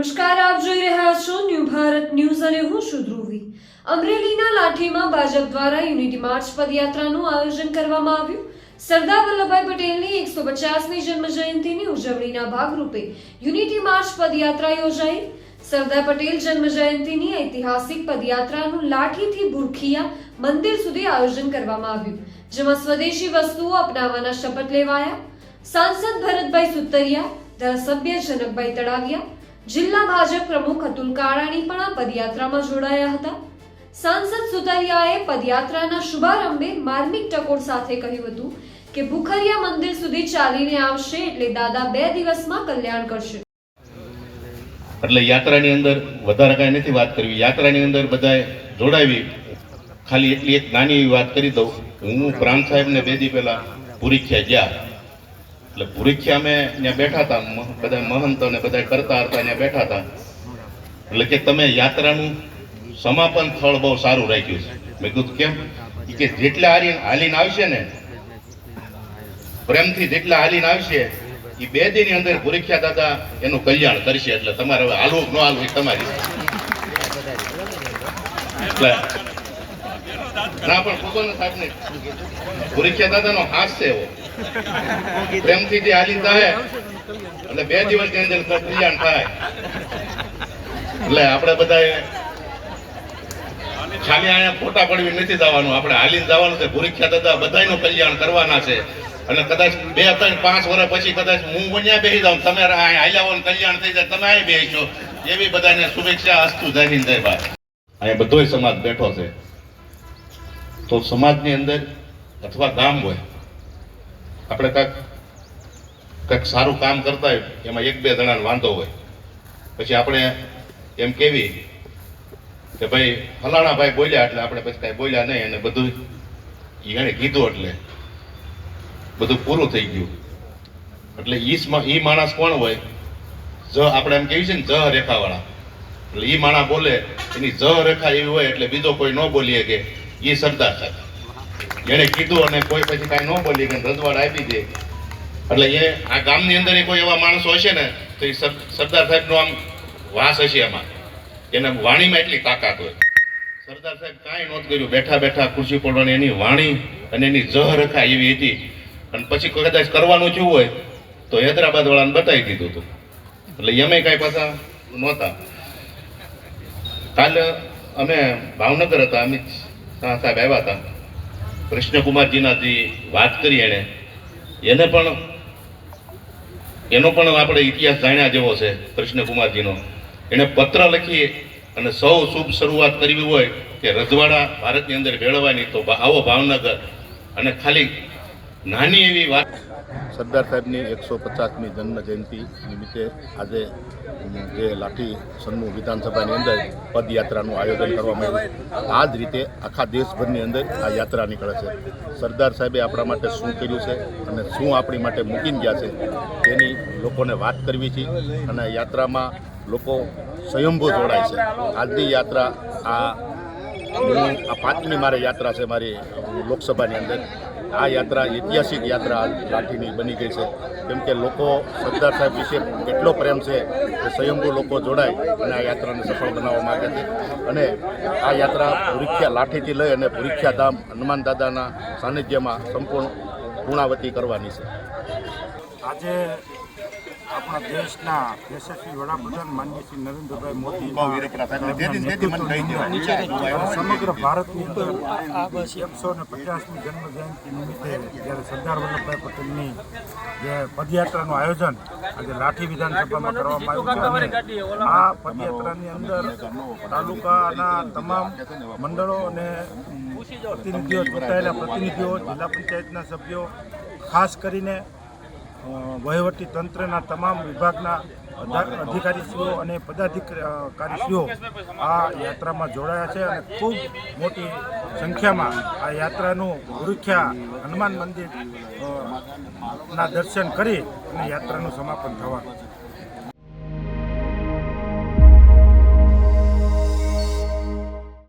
નમસ્કાર, આપ જોઈ રહ્યા છો ન્યૂ ભારત ન્યૂઝ અને હું છું ધ્રુવી. અમરેલીના લાઠીમાં ભાજપ દ્વારા યુનિટી માર્ચ પદયાત્રાનું આયોજન કરવામાં આવ્યું. સરદાર વલ્લભભાઈ પટેલની એકસો પચાસમી જન્મ જયંતિની ઉજવણીના ભાગરૂપે યુનિટી માર્ચ પદયાત્રા યોજાઈ. સરદાર પટેલ જન્મ જયંતિની ઐતિહાસિક પદયાત્રાનું લાઠીથી બુરખિયા મંદિર સુધી આયોજન કરવામાં આવ્યું, જેમાં સ્વદેશી વસ્તુઓ અપનાવવાના શપથ લેવાયા. સાંસદ ભરતભાઈ સુતરિયા, ધારાસભ્ય જનકભાઈ તળાવિયા જિલ્લા ભાજપ પ્રમુખ અતુલ કાળાણી પણ આ પદયાત્રામાં જોડાયા હતા. સાંસદ સુતરિયાએ પદયાત્રાના શુભારંભે માર્મિક ટકોર સાથે કહ્યું હતું કે ભુખરિયા મંદિર સુધી ચાલીને આવશે એટલે દાદા બે દિવસમાં કલ્યાણ કરશે. એટલે યાત્રાની અંદર વધારે કાંઈ નથી વાત કરવી. યાત્રાની અંદર બધાએ જોડાવી. ખાલી એટલી એક નાની એવી વાત કરી દઉં. હું પ્રાંત સાહેબને બે દી પૂરી પુરીખ્યા ગયા એટલે ભૂરીખી અમે ત્યાં બેઠા હતા બધા મહંતો ને બધા કરતા હતા ત્યાં બેઠા હતા. એટલે કે તમે યાત્રાનું સમાપન સ્થળ બહુ સારું રાખ્યું છે. મેં કીધું, કેમ? કે જેટલા હાલી, હાલીને આવશે ને, પ્રેમથી જેટલા હાલીને આવશે એ બે દિનની અંદર ભૂરીખ્યા દાદા એનું કલ્યાણ કરશે. એટલે તમારે હવે હાલવું ન હાલવું તમારી. એટલે ના, પણ ભગવાન સાહેબ ને ભૂરીખ્યા દાદા નો હાથ છે એવો. પ્રેમથી જે હાલી થાય. એટલે બે દિવસની અંદર કલ્યાણ થાય. એટલે આપણે બધા ખાલી અહીંયા ફોટા પડવી નથી જવાનું. આપણે હાલીને જવાનું છે. ભૂરીખ્યા દાદા બધાયનું કલ્યાણ કરવાના છે. અને કદાચ બે, ત્રણ, પાંચ વર્ષ પછી કદાચ હું અહીંયા બેસી જાઉં, તમે હાલ્યા હોય કલ્યાણ થઈ જાય, તમે અહીં બેસો. એવી બધાને શુભેચ્છા અસ્તુ. જય હિન્દ, જય ભારત. અહીંયા બધોય સમાજ બેઠો છે. તો સમાજની અંદર અથવા ગામ હોય આપણે કાંઈક કંઈક સારું કામ કરતા હોય, એમાં એક બે જણાને વાંધો હોય. પછી આપણે એમ કેવી કે ભાઈ, ફલાણા ભાઈ બોલ્યા એટલે આપણે પછી કાંઈ બોલ્યા નહીં અને બધું એણે કીધું એટલે બધું પૂરું થઈ ગયું. એટલે ઈ ઈ માણસ કોણ હોય? જ આપણે એમ કહીએ છીએ ને, જ રેખાવાળા. એટલે ઈ માણસ બોલે, એની જ રેખા એવી હોય એટલે બીજો કોઈ ન બોલીએ કે એ સરદાર સાહેબ. એણે કીધું અને કોઈ પછી કાંઈ ન બોલી કે રજવાડ આપી દે. એટલે એ આ ગામની અંદર એ કોઈ એવા માણસો હશે ને, તો એ સર- સરદાર સાહેબનો આમ વાસ હશે એમાં એને વાણીમાં એટલી તાકાત હોય. સરદાર સાહેબ કાંઈ નહોતું કર્યું. બેઠા બેઠા ખુરશી પડવાની એની વાણી અને એની જહ રખા એવી હતી. અને પછી કદાચ કરવાનું થયું હોય, તો હૈદરાબાદ વાળાને બતાવી દીધું હતું. એટલે એમે કાંઈ પાછા નહોતા. કાલે અમે ભાવનગર હતા, અમિત શાહ સાહેબ આવ્યા હતા. કૃષ્ણકુમારજીના જે વાત કરી એણે. એને પણ, એનો પણ આપણે ઇતિહાસ જાણ્યા જેવો છે કૃષ્ણકુમારજીનો. એણે પત્ર લખી અને સૌ શુભ શરૂઆત કરવી હોય કે રજવાડા ભારતની અંદર ભેળવાની તો આવો ભાવનગર. અને ખાલી નાની એવી વાત. સરદાર સાહેબની એકસો પચાસમી જન્મ જયંતિ નિમિત્તે આજે જે લાઠી સન્મુખ વિધાનસભાની અંદર પદયાત્રાનું આયોજન કરવામાં આવ્યું. આ જ રીતે આખા દેશભરની અંદર આ યાત્રા નીકળે છે. સરદાર સાહેબે આપણા માટે શું કર્યું છે અને શું આપણી માટે મૂકીને ગયા છે તેની લોકોને વાત કરવી છે અને યાત્રામાં લોકો સ્વયંભૂ જોડાય છે. આજની યાત્રા આ પાંચમી મારે યાત્રા છે મારી લોકસભાની અંદર. આ યાત્રા ઐતિહાસિક યાત્રા લાઠીની બની ગઈ છે. કેમ કે લોકો સરદાર સાહેબ વિશે કેટલો પ્રેમ છે કે સ્વયંભૂ લોકો જોડાય અને આ યાત્રાને સફળ બનાવવા માગે છે. અને આ યાત્રા ભૂરીખ્યા લાઠીથી લઈ અને ભૂરીખ્યા ધામ હનુમાન દાદાના સાનિધ્યમાં સંપૂર્ણ પૂર્ણાવતી કરવાની છે. આજે આપણા દેશના યશસ્વી વડાપ્રધાન માનનીય શ્રી નરેન્દ્રભાઈ મોદી સમગ્ર ભારતની અંદર એકસો ને પચાસમી જન્મ જયંતિ નિમિત્તે જ્યારે સરદાર વલ્લભભાઈ પટેલની જે પદયાત્રાનું આયોજન આજે લાઠી વિધાનસભામાં કરવામાં આવ્યું છે આ પદયાત્રાની અંદર તાલુકાના તમામ મંડળો અને પ્રતિનિધિઓ ચૂંટાયેલા પ્રતિનિધિઓ જિલ્લા પંચાયતના સભ્યો ખાસ કરીને વહીવટી તંત્રના તમામ વિભાગના અધા- અધિકારીશ્રીઓ અને પદાધિકારીશ્રીઓ આ યાત્રામાં જોડાયા છે અને ખૂબ મોટી સંખ્યામાં આ યાત્રાનું ગુરુખ્યા હનુમાન મંદિર ના દર્શન કરી અને યાત્રાનું સમાપન થવાનું છે.